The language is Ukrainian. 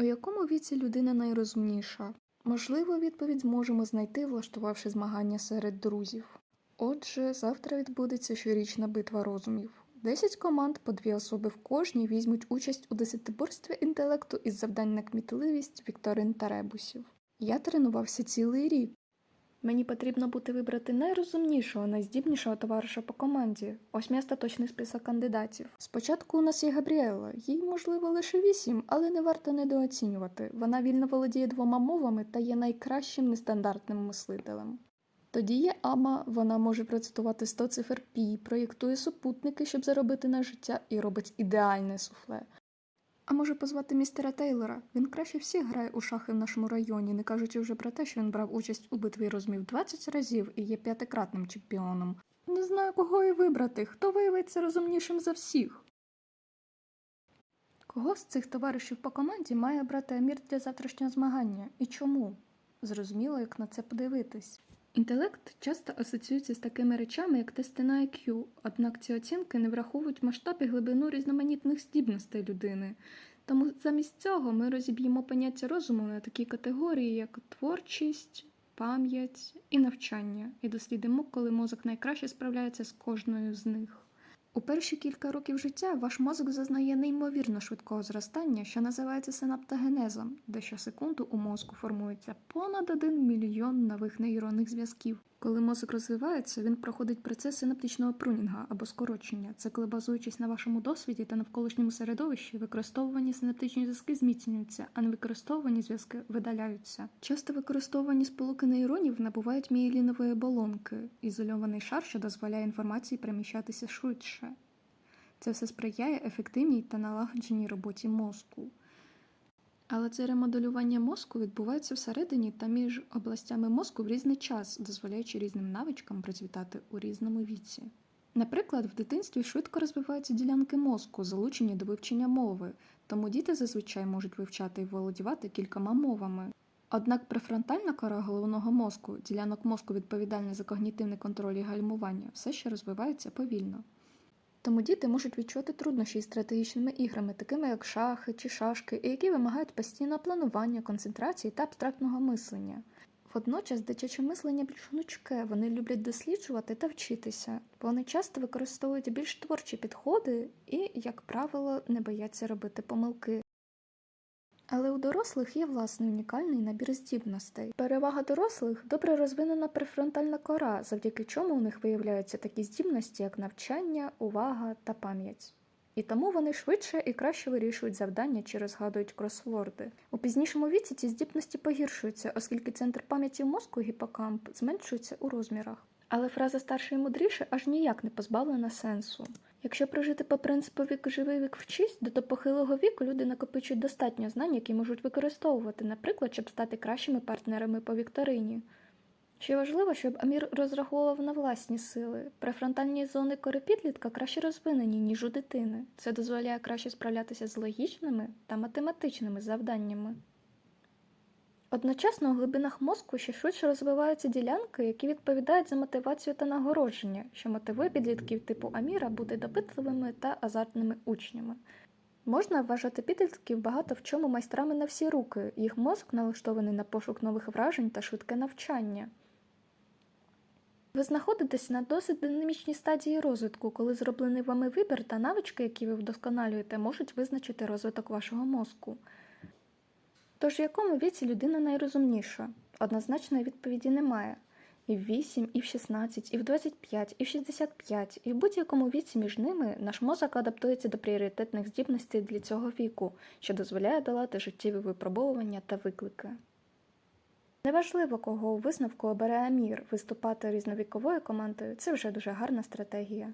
У якому віці людина найрозумніша? Можливо, відповідь зможемо знайти, влаштувавши змагання серед друзів. Отже, завтра відбудеться щорічна битва розумів. Десять команд по дві особи в кожній візьмуть участь у десятиборстві інтелекту із завдань на кмітливість, вікторин та ребусів. Я тренувався цілий рік. Мені потрібно буде вибрати найрозумнішого, найздібнішого товариша по команді. Ось мій остаточний список кандидатів. Спочатку у нас є Габріела. Їй, можливо, лише вісім, але не варто недооцінювати. Вона вільно володіє двома мовами та є найкращим нестандартним мислителем. Тоді є Ама, вона може процитувати 100 цифр пі, проєктує супутники, щоб заробити на життя, і робить ідеальне суфле. А може позвати містера Тейлора? Він краще всіх грає у шахи в нашому районі, не кажучи вже про те, що він брав участь у битві розмів 20 разів і є п'ятикратним чемпіоном. Не знаю, кого і вибрати, хто виявиться розумнішим за всіх. Кого з цих товаришів по команді має брати Амір для завтрашнього змагання і чому? Зрозуміло, як на це подивитись. Інтелект часто асоціюється з такими речами, як тести на IQ, однак ці оцінки не враховують масштаб і глибину різноманітних здібностей людини. Тому замість цього ми розіб'ємо поняття розуму на такі категорії, як творчість, пам'ять і навчання, і дослідимо, коли мозок найкраще справляється з кожною з них. У перші кілька років життя ваш мозок зазнає неймовірно швидкого зростання, що називається синаптогенезом, де щосекунду у мозку формується понад 1 мільйон нових нейронних зв'язків. Коли мозок розвивається, він проходить процес синаптичного прунінга або скорочення. Це коли базуючись на вашому досвіді та навколишньому середовищі, використовувані синаптичні зв'язки зміцнюються, а невикористовувані зв'язки видаляються. Часто використовувані сполуки нейронів набувають мієлінової оболонки, ізольований шар, що дозволяє інформації переміщатися швидше. Це все сприяє ефективній та налагодженій роботі мозку. Але це ремоделювання мозку відбувається всередині та між областями мозку в різний час, дозволяючи різним навичкам процвітати у різному віці. Наприклад, в дитинстві швидко розвиваються ділянки мозку, залучені до вивчення мови, тому діти зазвичай можуть вивчати і володівати кількома мовами. Однак префронтальна кора головного мозку, ділянок мозку відповідальна за когнітивний контроль і гальмування, все ще розвивається повільно. Тому діти можуть відчути труднощі із стратегічними іграми, такими як шахи чи шашки, які вимагають постійного планування, концентрації та абстрактного мислення. Водночас дитяче мислення більш гнучке, вони люблять досліджувати та вчитися. бо Вони часто використовують більш творчі підходи і, як правило, не бояться робити помилки. Але у дорослих є власний унікальний набір здібностей. Перевага дорослих добре розвинена префронтальна кора, завдяки чому у них виявляються такі здібності, як навчання, увага та пам'ять. І тому вони швидше і краще вирішують завдання чи розгадують кросворди. У пізнішому віці ці здібності погіршуються, оскільки центр пам'яті мозку гіпокамп зменшується у розмірах. Але фраза старше і мудріше аж ніяк не позбавлена сенсу. Якщо прожити по принципу вік живий вік вчись, то до похилого віку люди накопичують достатньо знань, які можуть використовувати, наприклад, щоб стати кращими партнерами по вікторині. Ще важливо, щоб Амір розраховував на власні сили. Префронтальні зони кори підлітка краще розвинені, ніж у дитини. Це дозволяє краще справлятися з логічними та математичними завданнями. Одночасно у глибинах мозку ще швидше розвиваються ділянки, які відповідають за мотивацію та нагородження, що мотивує підлітків типу Аміра бути допитливими та азартними учнями. Можна вважати підлітків багато в чому майстрами на всі руки, їх мозок налаштований на пошук нових вражень та швидке навчання. Ви знаходитесь на досить динамічній стадії розвитку, коли зроблений вами вибір та навички, які ви вдосконалюєте, можуть визначити розвиток вашого мозку. Тож в якому віці людина найрозумніша? Однозначної відповіді немає. І в 8, і в 16, і в 25, і в 65, і в будь-якому віці між ними наш мозок адаптується до пріоритетних здібностей для цього віку, що дозволяє долати життєві випробовування та виклики. Неважливо, кого у висновку обере Амір, виступати різновіковою командою це вже дуже гарна стратегія.